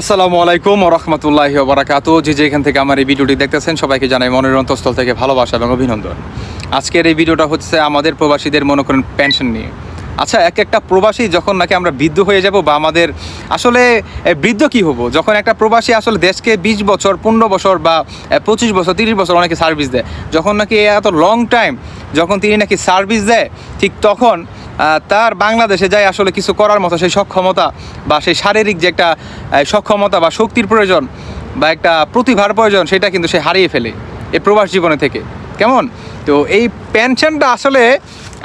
আসসালামু আলাইকুম রহমতুল্লাহ বারাকাতু। যে যেখান থেকে আমার এই ভিডিওটি দেখতেছেন, সবাইকে জানাই মনের থেকে ভালোবাসা এবং অভিনন্দন। আজকের এই ভিডিওটা হচ্ছে আমাদের প্রবাসীদের মনে করেন পেনশন নিয়ে। আচ্ছা এক একটা প্রবাসী যখন নাকি আমরা বৃদ্ধ হয়ে যাব বা আমাদের আসলে বৃদ্ধ কি হব? যখন একটা প্রবাসী আসলে দেশকে বিশ বছর, পনেরো বছর বা পঁচিশ বছর, তিরিশ বছর অনেকে সার্ভিস দেয়। যখন নাকি এত লং টাইম যখন তিনি নাকি সার্ভিস দেয়, ঠিক তখন তার বাংলাদেশে যায় আসলে কিছু করার মতো সেই সক্ষমতা বা সেই শারীরিক যে একটা সক্ষমতা বা শক্তির প্রয়োজন বা একটা প্রতিভার প্রয়োজন, সেটা কিন্তু সে হারিয়ে ফেলে এই প্রবাস জীবনে থেকে। কেমন? তো এই পেনশনটা আসলে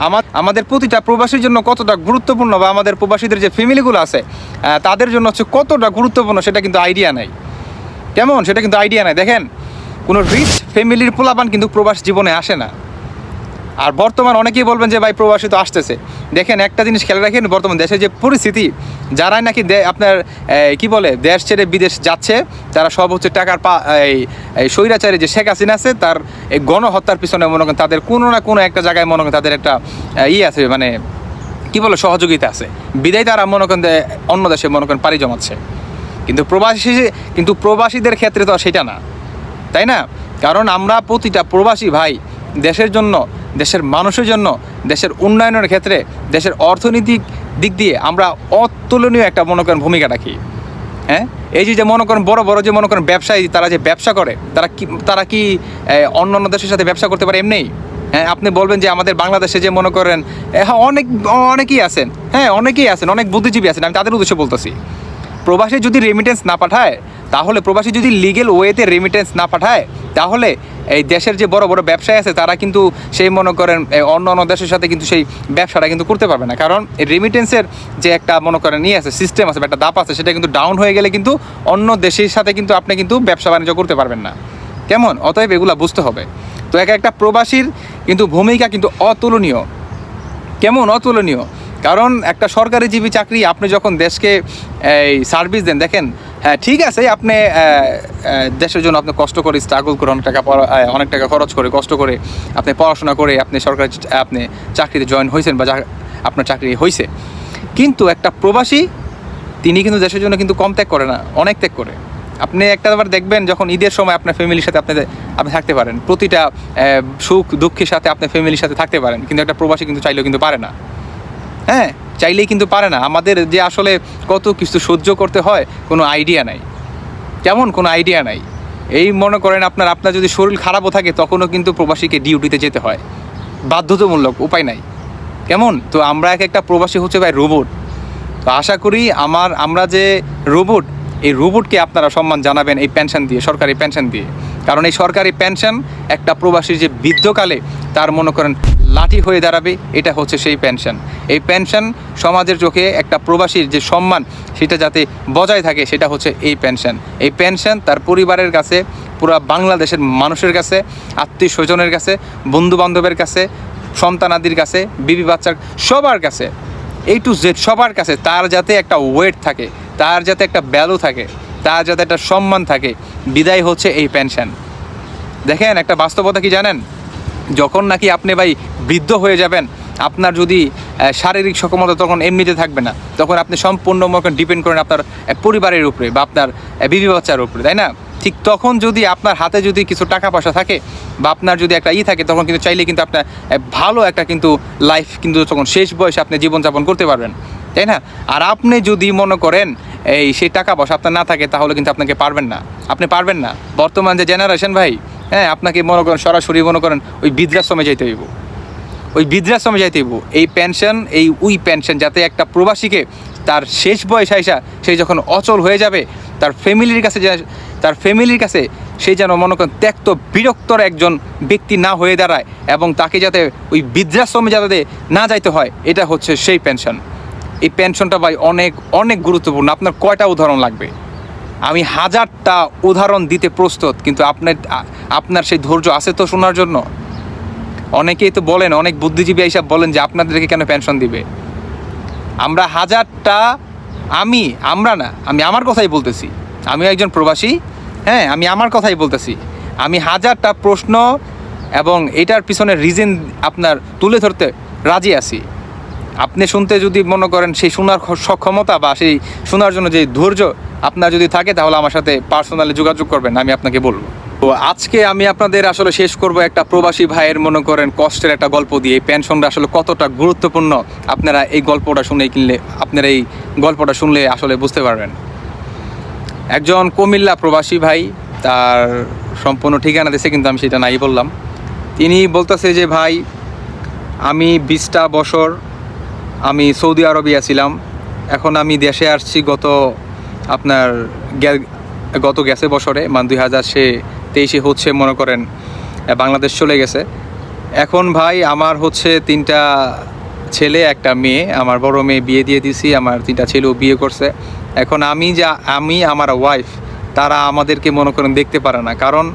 আমার, আমাদের প্রতিটা প্রবাসীর জন্য কতটা গুরুত্বপূর্ণ বা আমাদের প্রবাসীদের যে ফ্যামিলিগুলো আছে তাদের জন্য হচ্ছে কতটা গুরুত্বপূর্ণ সেটা কিন্তু আইডিয়া নাই। কেমন? সেটা কিন্তু আইডিয়া নাই। দেখেন, কোনো রিচ ফ্যামিলির পোলাপান কিন্তু প্রবাস জীবনে আসে না। আর বর্তমান অনেকেই বলবেন যে ভাই প্রবাসী তো আসতেছে। দেখেন একটা জিনিস খেয়াল রাখেন, বর্তমান দেশের যে পরিস্থিতি, যারাই নাকি আপনার কি বলে, দেশ ছেড়ে বিদেশ যাচ্ছে, তারা সব হচ্ছে টাকার পা এই স্বৈরাচারী যে শেখ হাসিনা আছে, তার এই গণহত্যার পিছনে মনে করেন তাদের কোনো না কোনো একটা জায়গায় মনে করেন তাদের একটা ইয়ে আছে মানে কি বলে, সহযোগিতা আছে। বিদায় তারা মনে করেন অন্য দেশে মনে করেন পাড়ি জমাচ্ছে। কিন্তু প্রবাসী, কিন্তু প্রবাসীদের ক্ষেত্রে তো সেটা না। তাই না? কারণ আমরা প্রতিটা প্রবাসী ভাই দেশের জন্য দেশের মানুষের জন্য দেশের উন্নয়নের ক্ষেত্রে দেশের অর্থনৈতিক দিক দিয়ে আমরা অতুলনীয় একটা মনে করেন ভূমিকা রাখি। হ্যাঁ? এই যে মনে করেন বড় বড় যে মনে করেন ব্যবসায়ী, তারা যে ব্যবসা করে, তারা কি তারা কি অন্য অন্য দেশের সাথে ব্যবসা করতে পারে এমনিই হ্যাঁ আপনি বলবেন যে আমাদের বাংলাদেশে যে মনে করেন হ্যাঁ অনেক, অনেকেই আছেন। হ্যাঁ অনেকেই আছেন, অনেক বুদ্ধিজীবী আছেন, আমি তাদের উদ্দেশ্যে বলতেছি। প্রবাসী যদি রেমিটেন্স না পাঠায়, তাহলে প্রবাসী যদি লিগেল ওয়েতে রেমিটেন্স না পাঠায়, তাহলে এই দেশের যে বড় বড় ব্যবসায়ী আছে, তারা কিন্তু সেই মনে করেন অন্য অন্য দেশের সাথে কিন্তু সেই ব্যবসাটা কিন্তু করতে পারবে না। কারণ রেমিটেন্সের যে একটা মনে করেন নিয়ে আছে সিস্টেম আছে একটা দাপ আছে, সেটা কিন্তু ডাউন হয়ে গেলে কিন্তু অন্য দেশের সাথে কিন্তু আপনি কিন্তু ব্যবসা বাণিজ্য করতে পারবেন না। কেমন? অতএব এগুলা বুঝতে হবে। তো এক একটা প্রবাসীর কিন্তু ভূমিকা কিন্তু অতুলনীয়। কেমন? অতুলনীয়। কারণ একটা সরকারি জীবী চাকরি, আপনি যখন দেশকে, এই সার্ভিস দেন, দেখেন হ্যাঁ ঠিক আছে, আপনি দেশের জন্য আপনি কষ্ট করে স্ট্রাগল করে অনেক টাকা অনেক টাকা খরচ করে, কষ্ট করে আপনি পড়াশোনা করে আপনি সরকারি আপনি চাকরিতে জয়েন হয়েছেন বা আপনার চাকরি হয়েছে। কিন্তু একটা প্রবাসী, তিনি কিন্তু দেশের জন্য কিন্তু কম ত্যাগ করে না, অনেক ত্যাগ করে। আপনি একটা আবার দেখবেন যখন ঈদের সময় আপনার ফ্যামিলির সাথে আপনি আপনি থাকতে পারেন, প্রতিটা সুখ দুঃখের সাথে আপনার ফ্যামিলির সাথে থাকতে পারেন, কিন্তু একটা প্রবাসী কিন্তু চাইলেও কিন্তু পারে না। হ্যাঁ চাইলেই কিন্তু পারে না। আমাদের যে আসলে কত কিছু সহ্য করতে হয়, কোনো আইডিয়া নাই। কেমন? কোনো আইডিয়া নাই। এই মনে করেন আপনার আপনার যদি শরীর খারাপও থাকে, তখনও কিন্তু প্রবাসীকে ডিউটিতে যেতে হয়। বাধ্যতামূলক, উপায় নাই। কেমন? তো আমরা এক একটা প্রবাসী হচ্ছে ভাই রোবট তো আশা করি আমার, আমরা যে রোবট এই রোবটকে আপনারা সম্মান জানাবেন এই পেনশন দিয়ে, সরকারি পেনশন দিয়ে। কারণ এই সরকারি পেনশন একটা প্রবাসীর যে বৃদ্ধকালে, তার মনে করেন লাঠি হয়ে দাঁড়াবে, এটা হচ্ছে সেই পেনশন এই পেনশন সমাজের চোখে একটা প্রবাসীর যে সম্মান, সেটা যাতে বজায় থাকে, সেটা হচ্ছে এই পেনশন এই পেনশন তার পরিবারের কাছে, পুরো বাংলাদেশের মানুষের কাছে আত্মীয় স্বজনের কাছে বন্ধু বান্ধবের কাছে, সন্তানাদির কাছে, বিবি বাচ্চার সবার কাছে এই টু জেড সবার কাছে তার যাতে একটা ওয়েট থাকে, তার যাতে একটা ভ্যালু থাকে, তার যাতে একটা সম্মান থাকে, বিদায় হচ্ছে এই পেনশন দেখেন, একটা বাস্তবতা কি জানেন? যখন নাকি আপনি ভাই বৃদ্ধ হয়ে যাবেন, আপনার যদি শারীরিক সক্ষমতা তখন এমনিতে থাকবে না, তখন আপনি সম্পূর্ণ মনে ডিপেন্ড করেন আপনার পরিবারের উপরে বা আপনার বিবি বাচ্চার উপরে, তাই না? ঠিক তখন যদি আপনার হাতে যদি কিছু টাকা পয়সা থাকে বা আপনার যদি একটা ই থাকে, তখন কিন্তু চাইলে কিন্তু আপনার ভালো একটা কিন্তু লাইফ কিন্তু তখন শেষ বয়সে আপনি জীবনযাপন করতে পারবেন, তাই না? আর আপনি যদি মনে করেন, এই সেই টাকা পয়সা আপনার না থাকে, তাহলে কিন্তু আপনাকে পারবেন না। আপনি পারবেন না। বর্তমান যে জেনারেশন ভাই হ্যাঁ আপনাকে মনে করেন, সরাসরি মনে করেন, ওই বৃদ্ধাশ্রমে যাইতে হইব। ওই বৃদ্ধাশ্রমে যাইতে হইব। এই পেনশন এই উই পেনশন যাতে একটা প্রবাসীকে তার শেষ বয়স আইসা সে যখন অচল হয়ে যাবে, তার ফ্যামিলির কাছে তার ফ্যামিলির কাছে সে যেন মনে করেন ত্যক্ত বিরক্তর একজন ব্যক্তি না হয়ে দাঁড়ায় এবং তাকে যাতে ওই বৃদ্ধাশ্রমে যাতে না যাইতে হয়, এটা হচ্ছে সেই পেনশন এই পেনশনটা ভাই অনেক অনেক গুরুত্বপূর্ণ। আপনার কয়টা উদাহরণ লাগবে? আমি হাজারটা উদাহরণ দিতে প্রস্তুত, কিন্তু আপনার আপনার সেই ধৈর্য আছে তো শোনার জন্য? অনেকেই তো বলেন, অনেক বুদ্ধিজীবী হিসাব বলেন যে আপনাদেরকে কেন পেনশন দিবে? আমরা হাজারটা, আমি, আমরা না, আমি আমার কথাই বলতেছি। আমি একজন প্রবাসী হ্যাঁ আমি আমার কথাই বলতেছি। আমি হাজারটা প্রশ্ন এবং এটার পিছনে রিজন আপনার তুলে ধরতে রাজি আছি। আপনি শুনতে যদি মনে করেন সেই শোনার সক্ষমতা বা সেই শোনার জন্য যে ধৈর্য আপনার যদি থাকে, তাহলে আমার সাথে পার্সোনালি যোগাযোগ করবেন, আমি আপনাকে বলব। তো আজকে আমি আপনাদের আসলে শেষ করব একটা প্রবাসী ভাইয়ের মনে করেন কষ্টের একটা গল্প দিয়ে পেনশনটা আসলে কতটা গুরুত্বপূর্ণ আপনারা এই গল্পটা শুনে কিনলে, আপনারা এই গল্পটা শুনলে আসলে বুঝতে পারবেন। একজন কুমিল্লা প্রবাসী ভাই, তার সম্পূর্ণ ঠিকানা দিয়েছে কিন্তু আমি সেটা নাই বললাম। তিনি বলতেছে যে, ভাই, আমি বিশটা বছর আমি সৌদি আরবে ছিলাম এখন আমি দেশে আসছি গত আপনার গত গেছে বছরে মানে দুই হাজার সে তেইশে হচ্ছে মনে করেন বাংলাদেশ চলে গেছে। এখন ভাই আমার হচ্ছে তিনটা ছেলে, একটা মেয়ে, আমার বড় মেয়ে বিয়ে দিয়ে দিছি, আমার তিনটা ছেলেও বিয়ে করছে। এখন আমি যা, আমি, আমার ওয়াইফ তারা আমাদেরকে মনে করেন দেখতে পারে না। কারণ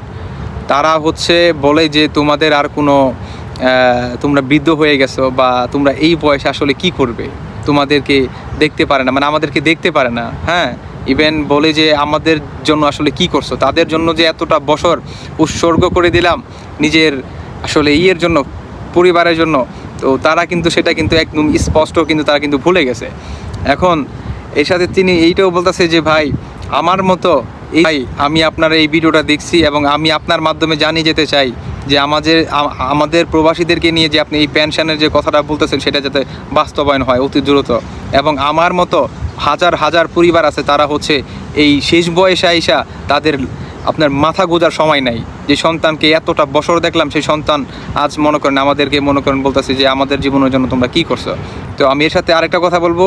তারা হচ্ছে বলে যে তোমাদের আর কোনো তোমরা বৃদ্ধ হয়ে গেছো বা তোমরা এই বয়সে আসলে কি করবে? তোমাদেরকে দেখতে পারে না মানে আমাদেরকে দেখতে পারে না হ্যাঁ? ইভেন বলে যে আমাদের জন্য আসলে কি করছ? তাদের জন্য যে এতটা বছর উৎসর্গ করে দিলাম নিজের আসলে ইয়ের জন্য, পরিবারের জন্য, তো তারা কিন্তু সেটা কিন্তু একদম স্পষ্ট কিন্তু তারা কিন্তু ভুলে গেছে। এখন এর সাথে তিনি এইটাও বলতেছে যে, ভাই, আমার মতো এই আমি আপনার এই ভিডিওটা দেখছি এবং আমি আপনার মাধ্যমে জানিয়ে যেতে চাই যে আমাদের আমাদের প্রবাসীদেরকে নিয়ে যে আপনি এই পেনশনের যে কথাটা বলতেছেন, সেটা যাতে বাস্তবায়ন হয় অতি দ্রুত। এবং আমার মতো হাজার হাজার পরিবার আছে, তারা হচ্ছে এই শেষ বয়সে আইসা তাদের আপনার মাথা গোজার সময় নাই। যে সন্তানকে এতটা বছর দেখলাম, সেই সন্তান আজ মনে করেন আমাদেরকে মনে করেন বলতেছে যে, আমাদের জীবনের জন্য তোমরা কি করছ? তো আমি এর সাথে আরেকটা কথা বলব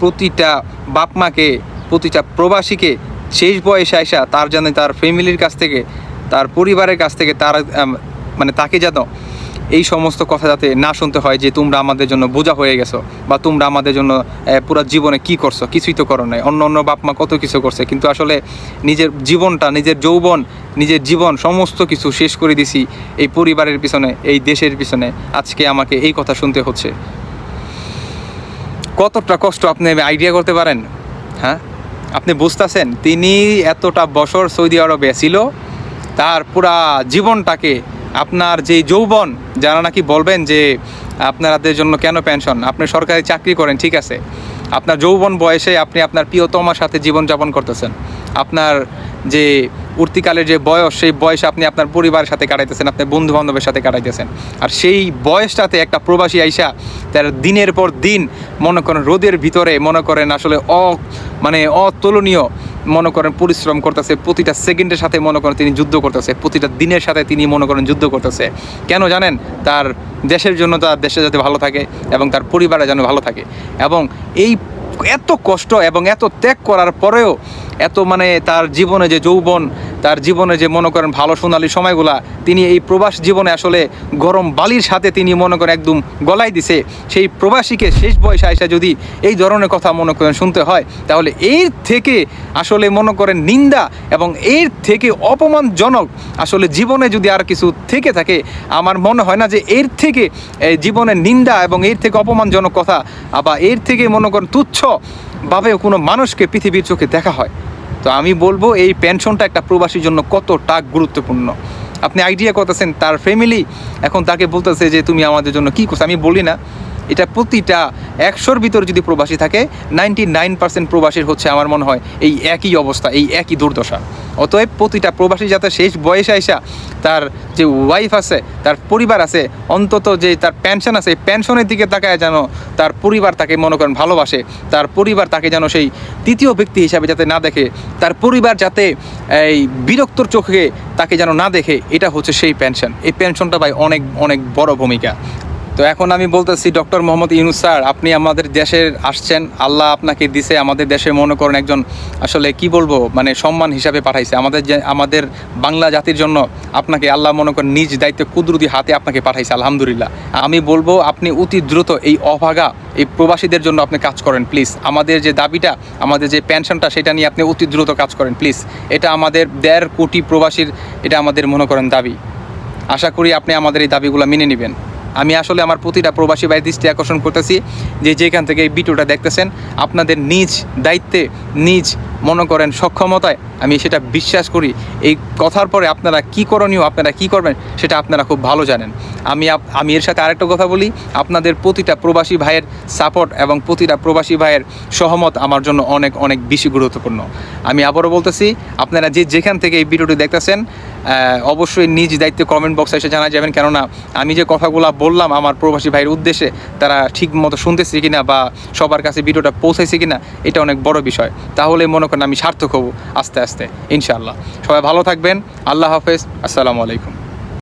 প্রতিটা বাপ মাকে প্রতিটা প্রবাসীকে শেষ বয়সে আইসা তার যেন তার ফ্যামিলির কাছ থেকে তার পরিবারের কাছ থেকে তার মানে তাকে যেন এই সমস্ত কথা যাতে না শুনতে হয় যে তোমরা আমাদের জন্য বোঝা হয়ে গেছো বা তোমরা আমাদের জন্য পুরো জীবনে কি করছ? কিছুই তো করো নাই। অন্য অন্য বাপ মা কত কিছু করছে। কিন্তু আসলে নিজের জীবনটা, নিজের যৌবন, নিজের জীবন, সমস্ত কিছু শেষ করে দিছি এই পরিবারের পিছনে, এই দেশের পিছনে। আজকে আমাকে এই কথা শুনতে হচ্ছে। কতটা কষ্ট আপনি আইডিয়া করতে পারেন? হ্যাঁ? আপনি বুঝতেছেন? তিনি এতটা বছর সৌদি আরবে ছিল তার পুরা জীবনটাকে আপনার যে যৌবন, যারা নাকি বলবেন যে আপনাদের জন্য কেন পেনশন আপনি সরকারি চাকরি করেন, ঠিক আছে। আপনার যৌবন বয়সে আপনি আপনার প্রিয়তমার সাথে জীবনযাপন করতেছেন। আপনার যে উর্তিকালের যে বয়স, সেই বয়সে আপনি আপনার পরিবারের সাথে কাটাইতেছেন, আপনার বন্ধু বান্ধবের সাথে কাটাইতেছেন। আর সেই বয়সটাতে একটা প্রবাসী আইসা তার দিনের পর দিন মনে করেন রোদের ভিতরে, মনে করেন আসলে অ মানে অতুলনীয় মনে করেন পরিশ্রম করতেছে, প্রতিটা সেকেন্ডের সাথে মনে করেন তিনি যুদ্ধ করতেছে, প্রতিটা দিনের সাথে তিনি মনে করেন যুদ্ধ করতেছে। কেন জানেন? তার দেশের জন্য তার দেশে যাতে ভালো থাকে এবং তার পরিবারে যেন ভালো থাকে। এবং এই এত কষ্ট এবং এত ত্যাগ করার পরেও এত মানে তার জীবনে যে যৌবন তার জীবনে যে মনে করেন ভালো সোনালি সময়গুলা, তিনি এই প্রবাস জীবনে আসলে গরম বালির সাথে তিনি মনে করেন একদম গলায় দিছে। সেই প্রবাসীকে শেষ বয়সে আইসা যদি এই ধরনের কথা মনে করেন শুনতে হয়, তাহলে এর থেকে আসলে মনে করেন নিন্দা এবং এর থেকে অপমানজনক আসলে জীবনে যদি আর কিছু থেকে থাকে, আমার মনে হয় না যে এর থেকে জীবনের নিন্দা এবং এর থেকে অপমানজনক কথা, আবার এর থেকে মনে করেন তুচ্ছ ভাবে কোনো মানুষকে পৃথিবীর চোখে দেখা হয়। তো আমি বলব এই পেনশনটা একটা প্রবাসীর জন্য কতটা গুরুত্বপূর্ণ। আপনি আইডিয়া করতেছেন তার ফ্যামিলি এখন তাকে বলতেছে যে তুমি আমাদের জন্য কি করছ? আমি বলি না। এটা প্রতিটা একশোর ভিতর যদি প্রবাসী থাকে নাইনটি নাইন পার্সেন্ট প্রবাসীর হচ্ছে আমার মনে হয় এই একই অবস্থা, এই একই দুর্দশা। অতএব প্রতিটা প্রবাসী যাতে শেষ বয়সে আইসা তার যে ওয়াইফ আছে, তার পরিবার আছে, অন্তত যে তার পেনশন আছে পেনশনের দিকে তাকায় যেন তার পরিবার তাকে মনে করেন ভালোবাসে, তার পরিবার তাকে যেন সেই তৃতীয় ব্যক্তি হিসাবে যাতে না দেখে, তার পরিবার যাতে এই বিরক্তর চোখে তাকে যেন না দেখে, এটা হচ্ছে সেই পেনশন এই পেনশনটা ভাই অনেক অনেক বড় ভূমিকা। তো এখন আমি বলতেছি, ডক্টর মোহাম্মদ ইউনুস স্যার, আপনি আমাদের দেশে আসছেন, আল্লাহ আপনাকে দিছে, আমাদের দেশে মনে করেন একজন আসলে কি বলব মানে সম্মান হিসাবে পাঠাইছে। আমাদের যে, আমাদের বাংলা জাতির জন্য আপনাকে আল্লাহ মনে করেন নিজ দায়িত্বে কুদরতি হাতে আপনাকে পাঠাইছে, আলহামদুলিল্লাহ। আমি বলব, আপনি অতি দ্রুত এই অভাগা, এই প্রবাসীদের জন্য আপনি কাজ করেন, প্লিজ। আমাদের যে দাবিটা, আমাদের যে পেনশনটা, সেটা নিয়ে আপনি অতি দ্রুত কাজ করেন, প্লিজ। এটা আমাদের দেড় কোটি প্রবাসীর, এটা আমাদের মনে করেন দাবি। আশা করি আপনি আমাদের এই দাবিগুলো মেনে নেবেন। আমি আসলে আমার প্রতিটা প্রবাসী ভাই দৃষ্টি আকর্ষণ করতেছি যে যেখান থেকে এই ভিডিওটা দেখতেছেন, আপনাদের নিজ দায়িত্বে, নিজ মনে করেন সক্ষমতায় আমি সেটা বিশ্বাস করি। এই কথার পরে আপনারা কি করণীয়, আপনারা কি করবেন, সেটা আপনারা খুব ভালো জানেন। আমি আমি এর সাথে আরেকটা কথা বলি, আপনাদের প্রতিটা প্রবাসী ভাইয়ের সাপোর্ট এবং প্রতিটা প্রবাসী ভাইয়ের সহমত আমার জন্য অনেক অনেক বেশি গুরুত্বপূর্ণ। আমি আবারও বলতেছি, আপনারা যে যেখান থেকে এই ভিডিওটি দেখতেছেন অবশ্যই নিজ দায়িত্বে কমেন্ট বক্সে এসে জানা যাবেন। কেননা আমি যে কথাগুলো বললাম আমার প্রবাসী ভাইয়ের উদ্দেশ্যে, তারা ঠিক মতো শুনতেছে কিনা বা সবার কাছে ভিডিওটা পৌঁছাইছে কিনা, এটা অনেক বড় বিষয়। তাহলে মনে করেন আমি সার্থক হব আস্তে আস্তে, ইনশাআল্লাহ। সবাই ভালো থাকবেন, আল্লাহ হাফেজ, আসসালামু আলাইকুম।